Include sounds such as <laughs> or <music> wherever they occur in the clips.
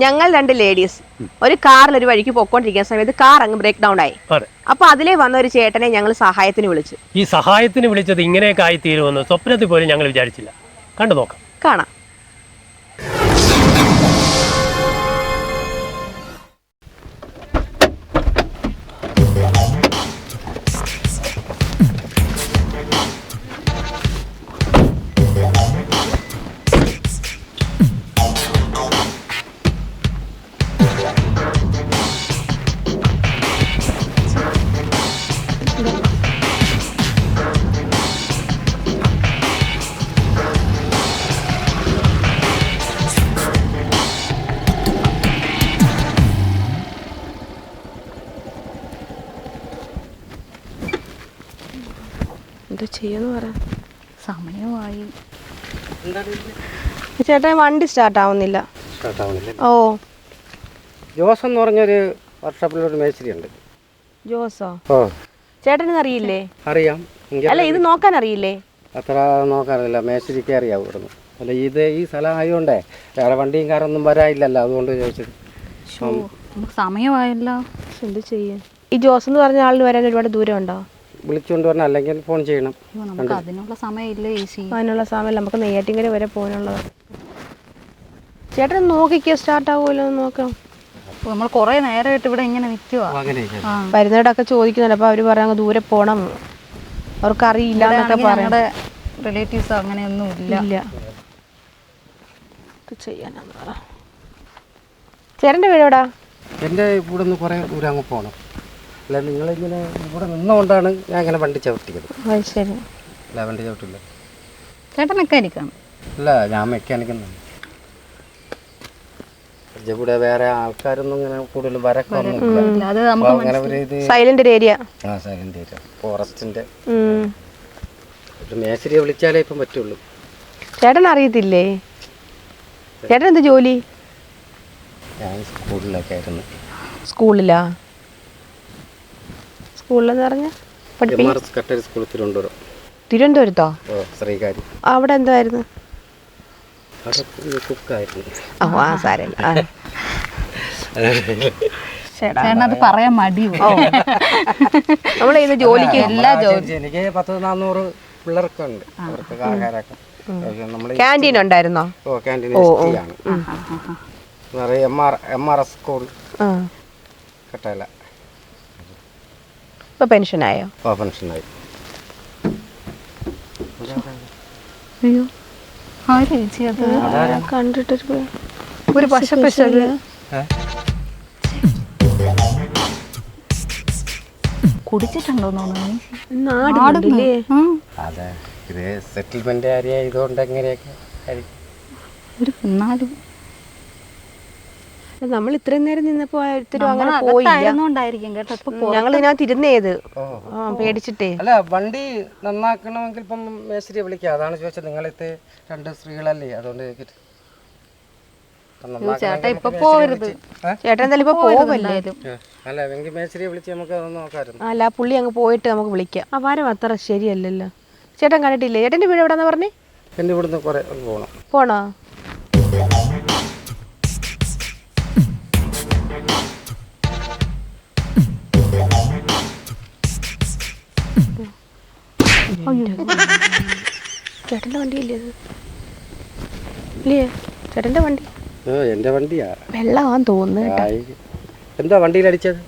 ഞങ്ങൾ രണ്ട് ലേഡീസ് ഒരു കാറിൽ ഒരു വഴിക്ക് പോയിക്കൊണ്ടിരിക്കുന്ന സമയത്ത് കാർ അങ്ങ് ബ്രേക്ക് ഡൗൺ ആയി. അപ്പൊ അതിലേ വന്ന ഒരു ചേട്ടനെ ഞങ്ങൾ സഹായത്തിന് വിളിച്ചു. ഈ സഹായത്തിന് വിളിച്ചത് ഇങ്ങനെയൊക്കെ ആയി തീരുമെന്ന് സ്വപ്നത്തിൽ പോലും ഞങ്ങൾ വിചാരിച്ചില്ല. കണ്ടു നോക്കാം. കാണാം. ചേട്ടൻ വണ്ടി സ്റ്റാർട്ട് ആവുന്നില്ല. സ്റ്റാർട്ടാവണില്ലേ ഓ. ജോസ് എന്ന് പറഞ്ഞൊരു വർക്ക്ഷോപ്പിലൊരു മേസ്ത്രി ഉണ്ട് ജോസോ? ഓ. ചേട്ടന് അറിയില്ലേ? അറിയാം. എങ്കിൽ അല്ല ഇത് നോക്കാൻ അറിയില്ലേ? അത്ര നോക്കാറില്ല മേസ്ത്രിക്ക് അറിയാം ഇവിടുന്ന്. അല്ല ഇത് ഈ സ്ഥലം ആയതുകൊണ്ടേ വേറെ വണ്ടിയും കാറൊന്നും വരാനില്ലല്ലോ. അതുകൊണ്ട് ചോദിച്ചത്. ഷോ നമുക്ക് സമയമായല്ലോ. എന്ത് ചെയ്യാൻ ഈ ജോസ് എന്ന് പറഞ്ഞ ആളിന് വരാൻ ഒരുപാട് ദൂരം ഉണ്ടോ വിളിച്ചുകൊണ്ട് വരണം അല്ലെങ്കിൽ ഫോൺ ചെയ്യണം. അയ്യോ, നമുക്ക് അതിനുള്ള സമയമില്ല ഈസി അതിനുള്ള സമയം നമുക്ക് നെയ്യാറ്റിങ്കര വരെ പോകാനുള്ളത്. ചേട്ടൻ നോക്കിക്കോ സ്റ്റാർട്ട് ആവുമല്ലോ എന്ന് നോക്കാം. നമ്മൾ കുറേ നേരമായിട്ട് ഇവിടെ ഇങ്ങനെ നിൽക്കുക അങ്ങനെ ആ. വരുന്നവരൊക്കെ ചോദിക്കുന്നുണ്ട് അപ്പോൾ അവർ പറയാം ദൂരെ പോകണം അവർക്ക് അറിയില്ല എന്നൊക്കെ പറയാം. ഞങ്ങളുടെ റിലേറ്റീവ്സ് അങ്ങനെയൊന്നും ഇല്ല. ഇല്ല. ഇത് ചെയ്യാനാന്ന് പറ. ചേട്ടന്റെ വീട് എവിടാ എന്റെ ഇവിടെ നിന്ന് കുറേ ദൂരം അങ്ങ് പോകണം അല്ല നിങ്ങളിങ്ങനെ ഇവിടെ നിന്നുകൊണ്ടാണ് ഞാൻ ഇങ്ങനെ വണ്ടി ചവിട്ടിയത്. അത് ശരി. അല്ല വണ്ടി ചവിട്ടില്ല. ചേട്ടൻ മെക്കാനിക്കാണ് അല്ല ഞാൻ മെക്കാനിക്കുന്നുണ്ട് ഇവിടെ വേറെ ആൾക്കാരൊന്നും ഇങ്ങനെ കൂടുതൽ വരക്കൊന്നും ഇല്ല, അത് അപ്പൊ നമുക്ക് അങ്ങനെ ഒരു ഇത് സൈലന്റ് ഏരിയ ആ സൈലന്റ് ഏരിയ ഫോറസ്റ്റിന്റെ ഒരു മേശരിയെ വിളിച്ചാലേ ഇപ്പം പറ്റുള്ളൂ. ചേട്ടൻ അറിയത്തില്ലേ? ചേട്ടൻ എന്ത് ജോലി? ഞാൻ സ്കൂളിലൊക്കെ ആയിരുന്നു. സ്കൂളിലാ? സ്കൂളിലെന്ന് പറഞ്ഞാൽ എം ആർ എസ് കട്ടരി സ്കൂൾ തിരുവനന്തപുരം. തിരുവനന്തപുരത്തോ? ഓ ശ്രീകാരി അവിടെ എന്തായിരുന്നു? ഓ ആ ആ. ചേട്ടൻ അത് പറയാൻ മടി നമ്മൾ ഇത് ജോലിക്ക് എല്ലാ ജോലി എനിക്ക് പത്ത് നാന്നൂറ് പിള്ളേരൊക്കെ ഉണ്ട് അവർക്ക് ആഹാരമൊക്കെ നമ്മൾ ക്യാന്റീൻ ഉണ്ടായിരുന്നോ? ഓ ക്യാന്റീൻ ആണ് നിറയെ M R M R S school. ആ. കട്ടയില ഇപ്പൊ പെൻഷനായോ? ഓ പെൻഷനായി. അയ്യോ ആര് ചേച്ചി അത്? കണ്ടിട്ടൊരു ഒരു പശ കുടിച്ചിട്ടുണ്ടോ നാടുന്നില്ലേ അതെ. ഇത് സെറ്റിൽമെന്റ് ഏരിയ എങ്ങനെയൊക്കെ ഒരു എന്നാലും നമ്മൾ ഇത്രയും നേരം നിന്നപ്പോ അങ്ങനെ നമ്മൾ കേട്ടോ ഇപ്പൊ പോ- ഞങ്ങൾ ഇതിനകത്ത് ഇരുന്നേത് പേടിച്ചിട്ടേ. അല്ല വണ്ടി നന്നാക്കണമെങ്കിൽ ഇപ്പം മേശരിയെ വിളിക്കാം. അതാണ് ചോദിച്ചത്. നിങ്ങളിത് രണ്ട് സ്ത്രീകളല്ലേ? അതുകൊണ്ട് ചേട്ടാ ഇപ്പൊ? ചേട്ടൻ എന്തായാലും ഇപ്പൊ പോവല്ലേ? അല്ല എങ്കിൽ മേസ്ത്രിയെ വിളിച്ച് നമുക്ക് അതൊന്ന് നോക്കാമായിരുന്നു. അല്ല പുള്ളി അങ്ങ് പോയിട്ട് നമുക്ക് വിളിക്കാം. ആ വരം അത്ര ശരിയല്ലല്ലോ. ചേട്ടൻ കണ്ടിട്ടില്ലേ? ചേട്ടന്റെ വീട് എവിടെന്ന് പറഞ്ഞേ? എന്റെ ഇവിടുന്ന് കുറേ പോകണം പോണോ? ചേട്ടന്റെ വണ്ടിയല്ലേ ഇത്? ഇല്ലേ? ചേട്ടന്റെ വണ്ടി? ഓ എന്റെ വണ്ടിയാ. വെള്ളമാൻ തോന്നുന്നു കേട്ടോ. എന്താ വണ്ടിയിൽ അടിച്ചത്?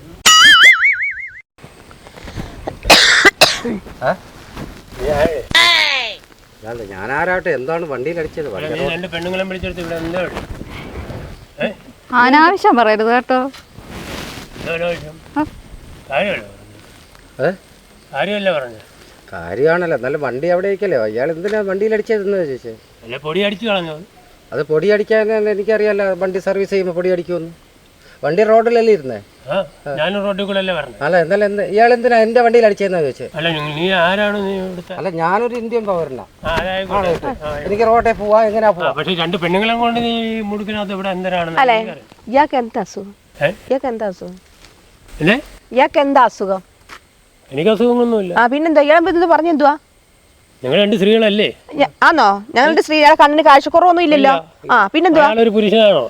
ഞാനാരാട്ടെ? എന്താണ് വണ്ടിയിൽ അടിച്ചത്? രണ്ട് പെണ്ണുങ്ങളെ വിളിച്ചെടുത്ത് ഇവിടെ എന്താ ഇവിടെ? ഏ? അനാവശ്യം പറയരുത് കേട്ടോ. പറഞ്ഞു. കാര്യമല്ലേ പറഞ്ഞത്? കാര്യമാണല്ലോ. എന്നാലും വണ്ടി അവിടെ ഇരിക്കല്ലേ? അയാൾ എന്തിനാ വണ്ടിയിൽ അടിച്ചതെന്ന് ചോദിച്ചേ? അല്ല പൊടി അടിച്ചു കളഞ്ഞു അത്. പൊടി അടിക്കാൻ എനിക്കറിയാലോ വണ്ടി സർവീസ് ചെയ്യുമ്പോൾ പൊടി അടിക്കുമെന്ന്. വണ്ടി റോഡിലല്ലേ ഇരുന്നേ? ആ ഞാനും റോഡിൽ കൂടെ അല്ലേ എന്നാലും എന്ത് ഇയാൾ എന്തിനാ എന്റെ വണ്ടിയിൽ അടിച്ചതെന്നാ ചോദിച്ചേ? അല്ല നീ ആരാണ് നീ ഇവിടുത്തെ? അല്ല ഞാനൊരു ഇന്ത്യൻ പൗരനാ. എനിക്ക് റോഡിൽ പോവാ എങ്ങനെയാ പോവാ? പക്ഷെ രണ്ട് പെണ്ണുങ്ങളെ കൊണ്ട് നീ മുടുക്കിനകത്ത് ഇവിടെ എന്തരാണെന്ന്. ഇയാൾക്ക് എന്താ അസുഖം? ഇയാൾക്ക് എന്താ അസുഖം? ഇയാൾക്ക് എന്താ അസുഖം? എനിക്ക് അസുഖങ്ങളൊന്നുമില്ല. ആ പിന്നെന്താ ഇയാളെ ഇത് പറഞ്ഞെന്തുവാ? ഞങ്ങൾ രണ്ട് സ്ത്രീകളല്ലേ? ആണോ ആന്നോ? ഞങ്ങളുടെ സ്ത്രീയുടെ കണ്ണിന് കാഴ്ചക്കുറവൊന്നും ഇല്ലല്ലോ. ആ പിന്നെന്തുവാ? ഒരു പുരുഷനാണോ?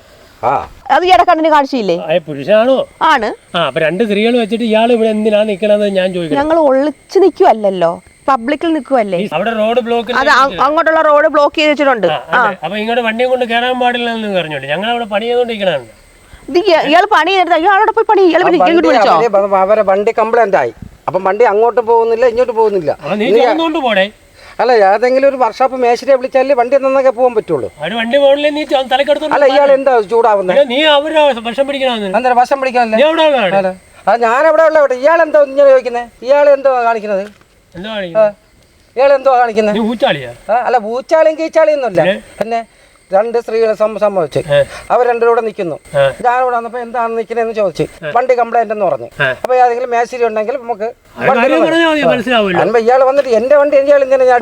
ആ. അത് ഇയാളെ കണ്ണിന് കാഴ്ചയില്ലേ? ആ പുരുഷനാണോ? ആണ്. ആ അപ്പൊ രണ്ട് സ്ത്രീകൾ വെച്ചിട്ട് ഇയാൾ ഇവിടെ എന്തിനാ നിക്കണെന്ന് ഞാൻ ചോദിക്കുന്നത് ഞങ്ങൾ ഒളിച്ചു നിൽക്കുവല്ലോ പബ്ലിക്കിൽ നിൽക്കുവല്ലേ? അവിടെ റോഡ് ബ്ലോക്ക് അത് അങ്ങോട്ടുള്ള റോഡ് ബ്ലോക്ക് ചെയ്ത് വെച്ചിട്ടുണ്ട്. അപ്പൊ ഇങ്ങോട്ട് വണ്ടിയും കൊണ്ട് കേറാൻ പാടില്ല എന്ന് പറഞ്ഞോളൂ. ഞങ്ങൾ അവിടെ പണി ചെയ്തോണ്ടിരിക്കണാണ് ഇയാൾ പണി ചെയ്തിട്ട് ഇയാളോട് പോയി പണി ഇയാൾ വിളിച്ചോ? അവരെ വണ്ടി കംപ്ലൈന്റ് ആയി. അപ്പം വണ്ടി അങ്ങോട്ട് പോകുന്നില്ല ഇങ്ങോട്ട് പോകുന്നില്ല. അല്ല ഏതെങ്കിലും ഒരു വർഷാപ്പ് മേശരിയെ വിളിച്ചാലേ വണ്ടി നന്നൊക്കെ പോകാൻ പറ്റുള്ളൂ. വണ്ടി പോകണില്ലേ നീ തലക്കെടുത്തോണ്ട് അല്ല ഇയാൾ എന്താ ചൂടാവുന്നത് നീ അവരെ വശം പിടിക്കണം അന്നേരം വശം പിടിക്കാനല്ലേ? അത് ഞാൻ എവിടെ ഉള്ള ഇയാൾ എന്തോ ഇങ്ങനെ ചോദിക്കുന്നത് ഇയാൾ എന്തോ കാണിക്കുന്നത്? എന്താ കാണിക്കുന്നത്? ഇയാൾ എന്തോ കാണിക്കുന്നത് അല്ല പൂച്ചാളിയും കീച്ചാളിയും ഒന്നുമില്ല. പിന്നെ? രണ്ട് സ്ത്രീകളെ സംഭവിച്ചു. അവർ രണ്ടു കൂടെ നിൽക്കുന്നു. ഞാൻ ഇവിടെ വന്നപ്പോ എന്താണ് നിൽക്കുന്നതെന്ന് ചോദിച്ചു. വണ്ടി കംപ്ലൈന്റ് എന്ന് പറഞ്ഞു. അപ്പൊ ഏതെങ്കിലും മേശരി ഉണ്ടെങ്കിൽ നമുക്ക് ഇയാൾ വന്നിട്ട് എന്റെ വണ്ടി ഇയാൾ ഇങ്ങനെ ഞാൻ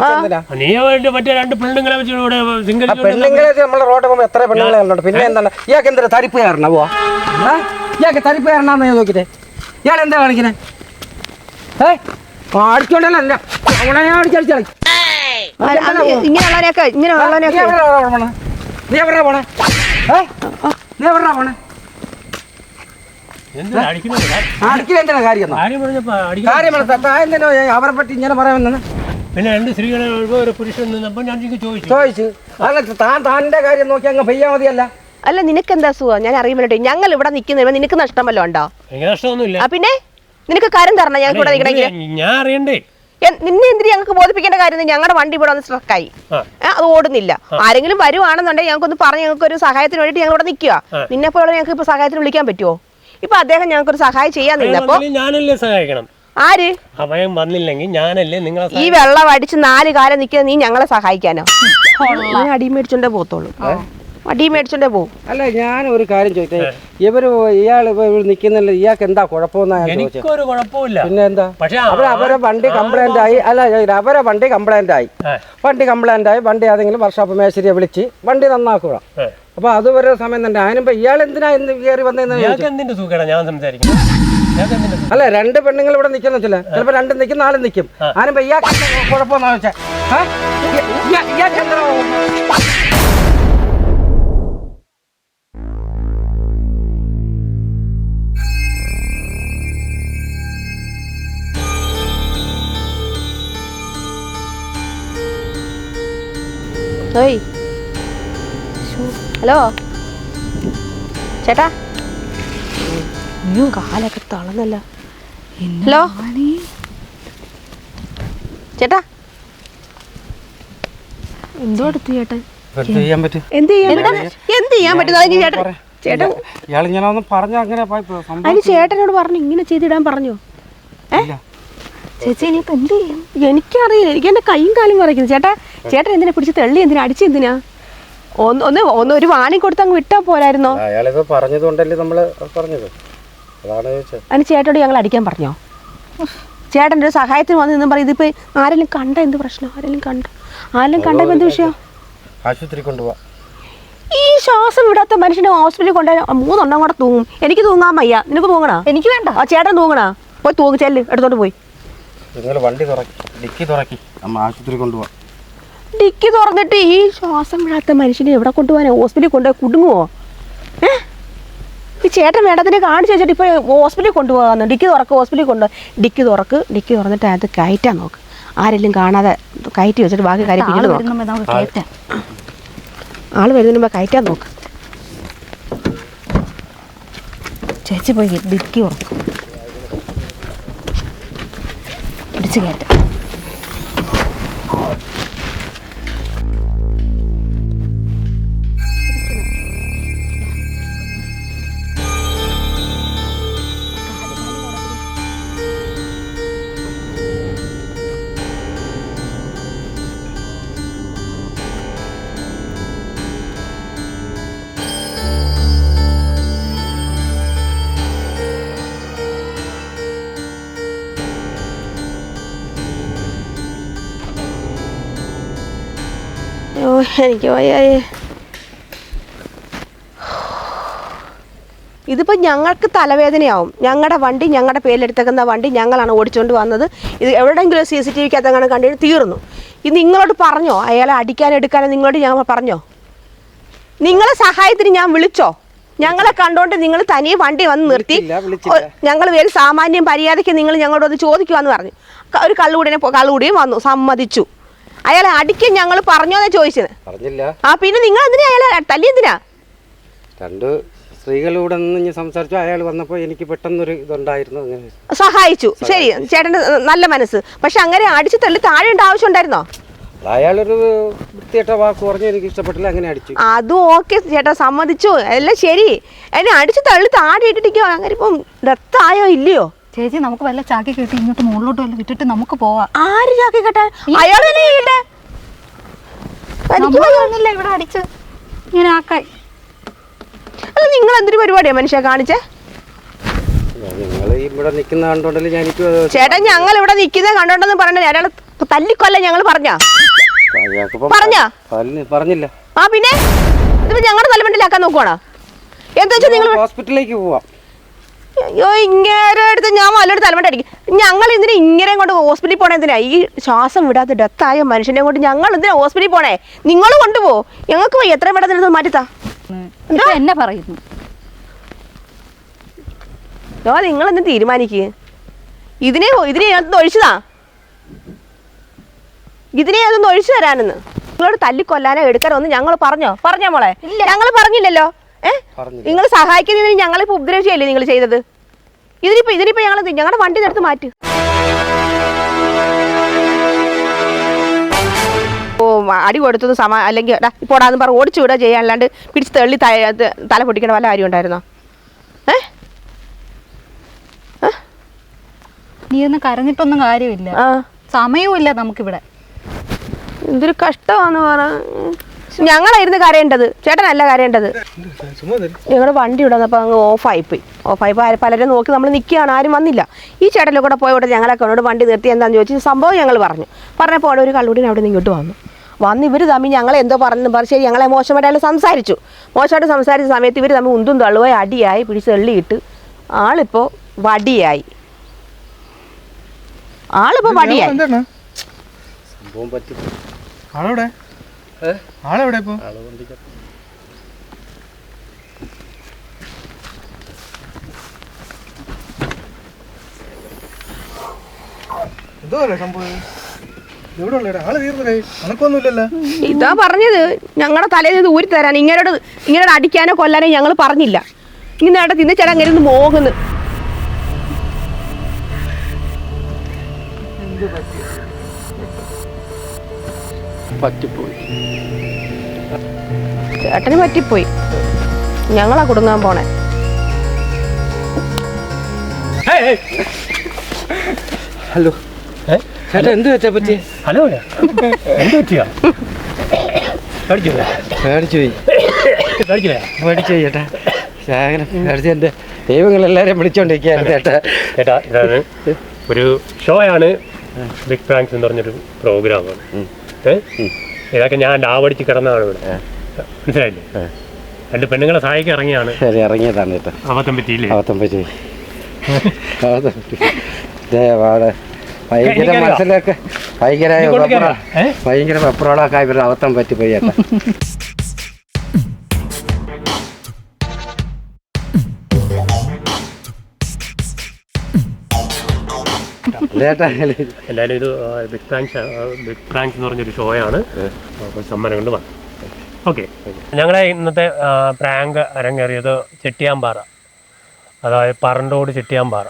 പെണ്ണുങ്ങളെ നമ്മളെ റോഡ് പോകുമ്പോൾ എത്ര പെണ്ണുങ്ങളെ കണ്ടോണ്ട് പിന്നെ എന്താണ്? ഇയാൾക്ക് എന്തൊരു തരിപ്പ് കയറണവോ ഇയാൾക്ക് തരിപ്പ് കയറണെന്ന് ഞാൻ നോക്കിട്ടെ ഇയാൾ എന്താ കാണിക്കണേ? ഏ? അടിച്ചോണ്ടല്ല അവളെ ഞാൻ അടിച്ചടിച്ചാളി ഇങ്ങനെയുള്ളവരെയൊക്കെ നീ ഇങ്ങനെയുള്ളവരെയൊക്കെ എവിടെയാ പോണേ നീ എവിടെയാ പോണേ? നീ എവിടെയാ പോണേ? കാര്യം? കാര്യം എന്തിനാ അവരെ പറ്റി ഇങ്ങനെ പിന്നെ രണ്ട് സ്ത്രീകളെ ഒരു പുരുഷൻ നിന്നപ്പോൾ ഞാൻ ചോദിച്ചു. ചോദിച്ചു. അല്ല താൻ താന്റെ കാര്യം നോക്കി അങ്ങ് പെയ്യാ മതിയല്ല? അല്ല നിനക്ക് എന്താ സുഖം? ഞാൻ അറിയുമല്ലോ ഞങ്ങൾ ഇവിടെ നിൽക്കുന്ന നിനക്ക് നഷ്ടമല്ലോ ഉണ്ടോ? നഷ്ടമൊന്നുമില്ല. പിന്നെ? നിനക്ക് കാര്യം തരണം ഞങ്ങൾക്ക് ഇവിടെ നിൽക്കണമെങ്കിൽ. ഞാൻ അറിയണ്ടേ? നിന്നെ എന്തിനു ഞങ്ങൾക്ക് ബോധിപ്പിക്കേണ്ട കാര്യം ഞങ്ങളുടെ വണ്ടി ഇവിടെ വന്ന് സ്ട്രക്കായി അത് ഓടുന്നില്ല. ആരെങ്കിലും വരുവാണെന്നുണ്ടെങ്കിൽ ഞങ്ങൾക്കൊന്ന് പറഞ്ഞ് ഞങ്ങൾക്ക് ഒരു സഹായത്തിന് വേണ്ടിയിട്ട് ഞങ്ങൾ ഇവിടെ നിൽക്കുക നിന്നെ പോലെ ഞങ്ങൾക്ക് ഇപ്പൊ സഹായത്തിന് വിളിക്കാൻ പറ്റുമോ ഇപ്പൊ അദ്ദേഹം ഞങ്ങൾക്ക് ഒരു സഹായം ചെയ്യാന്നില്ല നിന്നപ്പോ ഞാനല്ലേ സഹായിക്കണം? ആര്? അഭയം വന്നില്ലെങ്കിൽ ഞാനല്ലേ നിങ്ങളെ ഈ വെള്ളം അടിച്ച് നാല് കാലം നിൽക്കുന്ന നീ ഞങ്ങളെ സഹായിക്കാനോ? നീ അടി മേടിച്ചോണ്ടേ പോത്തോളൂ അടി മേടിച്ചോണ്ടേ പോകും അല്ല ഞാൻ ഒരു കാര്യം ചോദിച്ചേ ഇവർ ഇയാൾ നിക്കുന്നില്ല ഇയാൾക്ക് എന്താ കുഴപ്പമെന്നാ ഞാൻ ചോദിച്ചത് എനിക്കൊരു കുഴപ്പമില്ല. പിന്നെ എന്താ പക്ഷെ അവരെ വണ്ടി കംപ്ലൈന്റ് ആയി. അല്ല അവരെ വണ്ടി കംപ്ലൈന്റ് ആയി. വണ്ടി കംപ്ലൈന്റ് ആയി. വണ്ടി ഏതെങ്കിലും വർഷാപ്പ് മേശരിയെ വിളിച്ച് വണ്ടി നന്നാക്കുക. അപ്പൊ അതുവരെ സമയം തന്നെ. അതിനിപ്പോ ഇയാൾ എന്തിനാ ഇന്ന് കയറി വന്നതെന്ന് സുഖമാണ് ഞാൻ സംസാരിക്കുന്നത്? അല്ല രണ്ട് പെണ്ണുങ്ങൾ ഇവിടെ നിൽക്കുന്ന വെച്ചില്ല? ചിലപ്പോ രണ്ട് നിൽക്കും നാലും നിൽക്കും ആരും ഇയാൾക്ക് എന്താ കുഴപ്പമെന്നാ വെച്ചാ ആ? ഇയ- ഇയ- ഇയാൾക്ക് എന്താ ഏയ്. ഹലോ. ചേട്ടാ. അയ്യോ കാലൊക്കെ തളന്നല്ല ഹലോ. ചേട്ടാ. എന്തോ എടുത്തു ചേട്ടൻ? എന്ത് ചെയ്യാൻ പറ്റും? എന്ത് ചെയ്യാൻ പറ്റും? ചേട്ടൻ ചേട്ടൻ ഇയാൾ ഇങ്ങനെ ഒന്ന് പറഞ്ഞ അങ്ങനെ പോയി സംഭവം അതിന് ചേട്ടനോട് പറഞ്ഞു ഇങ്ങനെ ചെയ്തിടാൻ പറഞ്ഞു. ചേച്ചി ഇനിയിപ്പോ എന്ത് ചെയ്യും? എനിക്കറിയില്ല. എനിക്ക് എന്റെ കൈയും കാലും പറയുന്നു ചേട്ടാ ചേട്ടൻ എന്തിനാ പിടിച്ച് തള്ളി? എന്തിനാ? അടിച്ച് എന്തിനാ? ഒന്ന് ഒന്ന് ഒന്ന് ഒരു വാണി കൊടുത്ത് അങ്ങ് വിട്ടാ പോരായിരുന്നോ? അയാളിപ്പോ പറഞ്ഞതുകൊണ്ടല്ലേ നമ്മൾ പറഞ്ഞത്. അതാണ് ചോദിച്ചത്. അതിന് ചേട്ടനോട് ഞങ്ങൾ അടിക്കാൻ പറഞ്ഞോ? ചേട്ടന്റെ ഒരു സഹായത്തിന് വന്ന് നിന്നും പറയും ഇതിപ്പോ ആരെങ്കിലും കണ്ട എന്ത് പ്രശ്നം? ആരെങ്കിലും കണ്ട ആരെങ്കിലും കണ്ട എന്ത് വിഷയം? ആശുപത്രി കൊണ്ടുപോവാ. ഈ ശ്വാസം വിടാത്ത മനുഷ്യനെ ഹോസ്പിറ്റലിൽ കൊണ്ടുപോയി മൂന്നെണ്ണം കൂടെ തൂങ്ങും. എനിക്ക് തൂങ്ങാൻ വയ്യ. നിനക്ക് തൂങ്ങണോ? എനിക്ക് വേണ്ട. ആ ചേട്ടൻ തൂങ്ങണോ? പോയി തൂങ്ങി ചെല്ല്. എടുത്തോണ്ട് പോയി. നിങ്ങൾ വണ്ടി തുറക്കി ഡിക്കി തുറക്കി. നമ്മൾ ആശുപത്രി കൊണ്ടുപോവാ. ഡിക്കി തുറന്നിട്ട് ഈ ശ്വാസം വിടാത്ത മനുഷ്യനെ എവിടെ കൊണ്ടുപോകാൻ ഹോസ്പിറ്റലിൽ കൊണ്ടുപോയി കുടുങ്ങുമോ ഏ? ഈ ചേട്ടൻ വേണ്ടതിനെ കാണിച്ചു വെച്ചിട്ട് ഇപ്പോൾ ഹോസ്പിറ്റലിൽ കൊണ്ടുപോകാന്ന്. ഡിക്കി തുറക്ക് ഹോസ്പിറ്റലിൽ കൊണ്ടുപോകാം ഡിക്കി തുറക്ക് ഡിക്കി തുറന്നിട്ട് അത് കയറ്റാൻ നോക്ക്. ആരെല്ലാം കാണാതെ കയറ്റി വെച്ചിട്ട് ബാക്കി കാര്യം ആൾ പിന്നീട് നോക്ക്. വരുന്നതിന് മുമ്പ് കയറ്റാൻ നോക്ക്. ചേച്ചി പോയി ഡിക്കി ഉറക്കും പിടിച്ച് കയറ്റാം. ഓ എനിക്ക് വയ്യായേ. ഇതിപ്പോൾ ഞങ്ങൾക്ക് തലവേദനയാവും. ഞങ്ങളുടെ വണ്ടി ഞങ്ങളുടെ പേരിലെടുത്തേക്കുന്ന വണ്ടി ഞങ്ങളാണ് ഓടിച്ചുകൊണ്ട് വന്നത്. ഇത് എവിടെയെങ്കിലും സി സി ടി വിക്കകത്ത് അങ്ങനെ കണ്ടിട്ട് തീർന്നു. ഇത് നിങ്ങളോട് പറഞ്ഞോ? അയാളെ അടിക്കാൻ എടുക്കാനോ നിങ്ങളോട് ഞങ്ങൾ പറഞ്ഞോ? നിങ്ങളെ സഹായത്തിന് ഞാൻ വിളിച്ചോ? ഞങ്ങളെ കണ്ടോണ്ട് നിങ്ങൾ തനിയെ വണ്ടി വന്ന് നിർത്തി. ഞങ്ങൾ വേറെ സാമാന്യം മര്യാദയ്ക്ക് നിങ്ങൾ ഞങ്ങളോട് ഒന്ന് ചോദിക്കുവാന്ന് പറഞ്ഞു. ഒരു കള്ളുകൂടിനെ കള്ളുകൂടിയും വന്നു. സമ്മതിച്ചു. അയാളെ അടിക്കാൻ ഞങ്ങൾ പറഞ്ഞോന്നാ ചോദിച്ചത്. പറഞ്ഞില്ല. ആ പിന്നെ നിങ്ങൾ എന്തിനാ അയാളെ തല്ലി എന്തിനാ? രണ്ട് സ്ത്രീകളോട് നിന്ന് സംസാരിച്ചു. അയാൾ വന്നപ്പോൾ എനിക്ക് പെട്ടെന്നൊരു ഇതുണ്ടായിരുന്നു. അങ്ങനെ സഹായിച്ചു. ശരി ചേട്ടൻ നല്ല മനസ്സ്. പക്ഷെ അങ്ങനെ അടിച്ചു തള്ളി താഴേണ്ട ആവശ്യം ഉണ്ടായിരുന്നോ അയാളൊരു വൃത്തിയിട്ട വാക്ക് പറഞ്ഞു എനിക്ക് ഇഷ്ടപ്പെട്ടില്ല. അങ്ങനെ അടിച്ചു. അതും ഓക്കെ ചേട്ടാ സമ്മതിച്ചു. എല്ലാം ശരി. എന്നെ അടിച്ചു തള്ളി താടി ഇട്ടിട്ടിരിക്കോ അങ്ങനെ ഇപ്പം ഡെത്തായോ ഇല്ലയോ? ചേച്ചി നമുക്ക് വല്ല ചാക്കി കെട്ടി ഇങ്ങോട്ട് മുകളിലോട്ട് വല്ല വിട്ടിട്ട് നമുക്ക് പോവാം. ആര് ചാക്കി കെട്ടാൻ? അയാൾ ഇവിടെ അടിച്ച്. ഇങ്ങനെ ആക്കായി. അത് നിങ്ങൾ എന്തൊരു പരിപാടിയാ മനുഷ്യ കാണിച്ചേ? ചേട്ടാ ഞങ്ങൾ ഇവിടെ നിൽക്കുന്ന കണ്ടോണ്ടെന്ന് പറഞ്ഞ അയാളെ തല്ലിക്കൊല്ല ഞങ്ങൾ പറഞ്ഞാ? പറഞ്ഞാ? പറഞ്ഞില്ല. ആ പിന്നെ? ഇതിപ്പോ ഞങ്ങളുടെ തലമുണ്ടിലാക്കാൻ നോക്കുവാണോ? എന്താ വെച്ചാൽ നിങ്ങൾ ഹോസ്പിറ്റലിലേക്ക് പോവാം. അയ്യോ ഇങ്ങനെ അടുത്ത് ഞാൻ വല്ലൊരു തലമുണ്ടായിരിക്കും അടിക്കും ഞങ്ങൾ ഇതിന് ഇങ്ങനെ കൊണ്ട് ഹോസ്പിറ്റലിൽ പോണേ എന്തിനാ? ഈ ശ്വാസം വിടാത്ത ഡെത്തായ മനുഷ്യനെ കൊണ്ട് ഞങ്ങൾ എന്തിനാ ഹോസ്പിറ്റലിൽ പോണേ? നിങ്ങൾ കൊണ്ടുപോ. ഞങ്ങൾക്ക് പോയി എത്ര പെട്ടെന്ന് മാറ്റിത്താ. ഇപ്പൊ എന്നെ പറയുന്നു. ഓ നിങ്ങൾ എന്ത് തീരുമാനിക്കുക ഇതിനെ ഇതിനെ അതൊന്ന് ഒഴിച്ചതാ ഇതിനെ അതൊന്ന് ഒഴിച്ചു തരാനെന്ന്. നിങ്ങളോട് തല്ലിക്കൊല്ലാനോ എടുക്കാനോ ഒന്ന് ഞങ്ങൾ പറഞ്ഞോ? പറഞ്ഞോ മോളെ? ഞങ്ങൾ പറഞ്ഞില്ലല്ലോ. ഏഹ്. നിങ്ങൾ സഹായിക്കുന്നതിന് ഞങ്ങളിപ്പോ ഉപദ്രവിച്ചല്ലേ നിങ്ങൾ ചെയ്തത്? ഇതിനിപ്പോ ഇതിനിപ്പോ ഞങ്ങൾ ഞങ്ങളുടെ വണ്ടി എടുത്ത് മാറ്റി. ഓ അടി കൊടുത്തത് സമാ അല്ലെങ്കിൽ പോടാന്ന് പറഞ്ഞ് ഓടിച്ചു വിടുക ചെയ്യാൻ അല്ലാണ്ട് പിടിച്ച് തള്ളി തല പൊട്ടിക്കണ വല്ല കാര്യം ഉണ്ടായിരുന്നോ? ഏ? നീ ഒന്ന് കരഞ്ഞിട്ടൊന്നും കാര്യമില്ല. സമയവും ഇല്ല നമുക്കിവിടെ. എന്തൊരു കഷ്ടമാന്ന് പറ. ഞങ്ങളായിരുന്നു കരയേണ്ടത്. ചേട്ടനല്ല കരയേണ്ടത്. ഞങ്ങളുടെ വണ്ടി ഇവിടെ വന്നപ്പോൾ അങ്ങ് ഓഫായിപ്പോയി. ഓഫായിപ്പോൾ പലരും നോക്കി നമ്മൾ നിൽക്കുകയാണ് ആരും വന്നില്ല. ഈ ചേട്ടന്റെ കൂടെ പോയ ഉടനെ ഞങ്ങളൊക്കെ അവനോട് വണ്ടി നിർത്തി എന്താണെന്ന് ചോദിച്ചു സംഭവം ഞങ്ങൾ പറഞ്ഞു. പറഞ്ഞപ്പോൾ അവിടെ ഒരു കള്ളുടിനെ അവിടെ നിന്ന് ഇങ്ങോട്ട് വന്നു. വന്ന് ഇവർ തമ്മിൽ ഞങ്ങൾ എന്തോ പറഞ്ഞു പറഞ്ഞു ശരി ഞങ്ങളെ മോശമായിട്ട് സംസാരിച്ചു. മോശമായിട്ട് സംസാരിച്ച സമയത്ത് ഇവർ തമ്മിൽ ഉന്തും തള്ളുവായി അടിയായി പിടിച്ച് തള്ളിയിട്ട് ആളിപ്പോൾ വടിയായി. ആളിപ്പോൾ വടിയായി. എന്താണ്? സംഭവം പറ്റി. ആളെവിടെ? ആളെവിടെ ഇപ്പൊ? ഇതാ പറഞ്ഞത്. ഞങ്ങളുടെ തലേന്ന് ഇത് ഊരി തരാൻ. ഇങ്ങനോട് ഇങ്ങനോട് അടിക്കാനോ കൊല്ലാനോ ഞങ്ങൾ പറഞ്ഞില്ല. ഇങ്ങനെ അവിടെ തിന്ന് ചേട്ടാ അങ്ങനെ ഒന്ന് മോകുന്നു ചേട്ടന് പറ്റിപ്പോയി. ഞങ്ങളാ കുടുങ്ങാൻ പോണേ. ഹലോ. ഏ? ചേട്ടാ എന്ത് വെച്ചാ പറ്റി ഹലോ. എന്ത് പറ്റിയാ? ചേട്ടാ. എന്റെ വിളിച്ചോണ്ടിരിക്കുകയാണ് ചേട്ടാ. ചേട്ടാ ഇതാണ് ഒരു ഷോയാണ് ബിഗ് പ്രാങ്ക്സ് എന്ന് പറഞ്ഞൊരു പ്രോഗ്രാമാണ്. ഇതൊക്കെ ഞാൻ ഡാവടിച്ച് കിടന്നതാണ് ഇവിടെ. മനസ്സിലായില്ലേ? രണ്ട് പെണ്ണുങ്ങളെ സഹായിക്കാൻ ഇറങ്ങിയാണ്. ശരി ഇറങ്ങിയതാണ് കേട്ടോ. അബദ്ധം പറ്റിയില്ലേ അബദ്ധം പറ്റി അബദ്ധം പറ്റി വാടെ. ഭയങ്കര മനസ്സിലൊക്കെ ഭയങ്കര? ഭയങ്കര ആയി ഇവരുടെ അബദ്ധം പറ്റിപ്പോയി ചേട്ടാ <laughs> എന്തായാലും ഇത് ബിഗ് പ്രാങ്ക്സ് ബിഗ് പ്രാങ്ക്സ് എന്ന് പറഞ്ഞൊരു ഷോയാണ്. അപ്പോൾ സമ്മാനം കൊണ്ട് വന്നു. ഓക്കെ. ഞങ്ങളെ ഇന്നത്തെ പ്രാങ്ക് അരങ്ങേറിയത് ചെട്ടിയാമ്പാറ. അതായത് പറണ്ടോട് ചെട്ടിയാമ്പാറ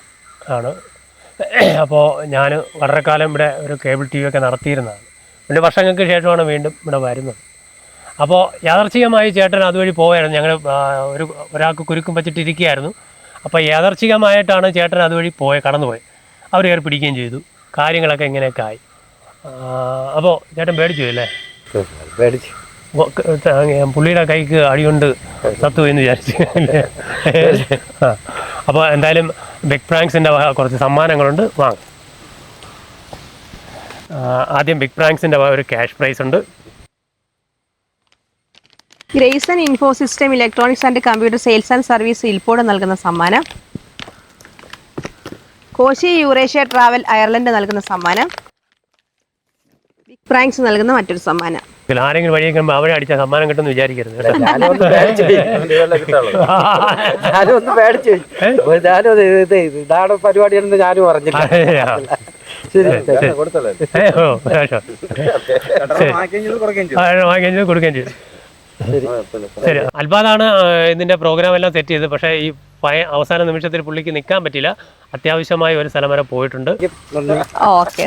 ആണ്. അപ്പോൾ ഞാൻ വളരെ കാലം ഇവിടെ ഒരു കേബിൾ ടി വി ഒക്കെ നടത്തിയിരുന്നതാണ്. രണ്ട് വർഷങ്ങൾക്ക് ശേഷമാണ് വീണ്ടും ഇവിടെ വരുന്നത്. അപ്പോൾ യാദർച്ഛികമായി ചേട്ടൻ അതുവഴി പോയായിരുന്നു ഞങ്ങൾ ഒരു ഒരാൾക്ക് കുരുക്കും വെച്ചിട്ടിരിക്കുകയായിരുന്നു. അപ്പോൾ യാദർച്ഛികമായിട്ടാണ് ചേട്ടൻ അതുവഴി പോയ കടന്നുപോയി അവർ കയറി പിടിക്കുകയും ചെയ്തു. കാര്യങ്ങളൊക്കെ ഇങ്ങനെയൊക്കെ ആയി. അപ്പോൾ ചേട്ടൻ പേടിച്ചു അല്ലേ? പേടിച്ചു. പുള്ളിയുടെ കൈക്ക് അടികൊണ്ട് സത്തു എന്ന് വിചാരിച്ചു. അപ്പോൾ എന്തായാലും ബിഗ് പ്രാങ്ക്സിന്റെ കുറച്ച് സമ്മാനങ്ങളുണ്ട്. വാങ്ങും ആദ്യം ബിഗ് പ്രാങ്ക്സിന്റെ ഒരു ക്യാഷ് പ്രൈസ് ഉണ്ട്. Grayson info system electronics and computer sales and service ഇൽപോടെ നൽകുന്ന സമ്മാനം. കോശി യൂറേഷ്യ ട്രാവൽ അയർലൻഡ് നൽകുന്ന സമ്മാനം. ബിഗ് പ്രാങ്ക്സ് നൽകുന്ന മറ്റൊരു സമ്മാനം. ഇതിൽ ആരെങ്കിലും വഴി കഴിയുമ്പോൾ അവരെ അടിച്ച സമ്മാനം കിട്ടുമെന്ന് വിചാരിക്കരുത്. കേട്ടോ. ഞാനും ഒന്ന് പേടിച്ചു പോയി. ഞാനും ഒന്ന് പേടിച്ചു പോയി. അപ്പൊ ഞാനും അത് ഇത് ഇതാണ് പരിപാടിയാണെന്ന് ഞാനും പറഞ്ഞില്ല ശരി ഏ, ഓ, കേട്ടോ. ആ, വാങ്ങിക്കുകയും ചെയ്തു, കൊടുക്കുകയും ചെയ്തു. ശരി. അൽബാദാണ് ഇതിന്റെ പ്രോഗ്രാം എല്ലാം സെറ്റ് ചെയ്തത്. പക്ഷേ ഈ പയ അവസാന നിമിഷത്തിൽ പുള്ളിക്ക് നിൽക്കാൻ പറ്റില്ല അത്യാവശ്യമായി ഒരു സ്ഥലം വരെ പോയിട്ടുണ്ട്. ഓക്കെ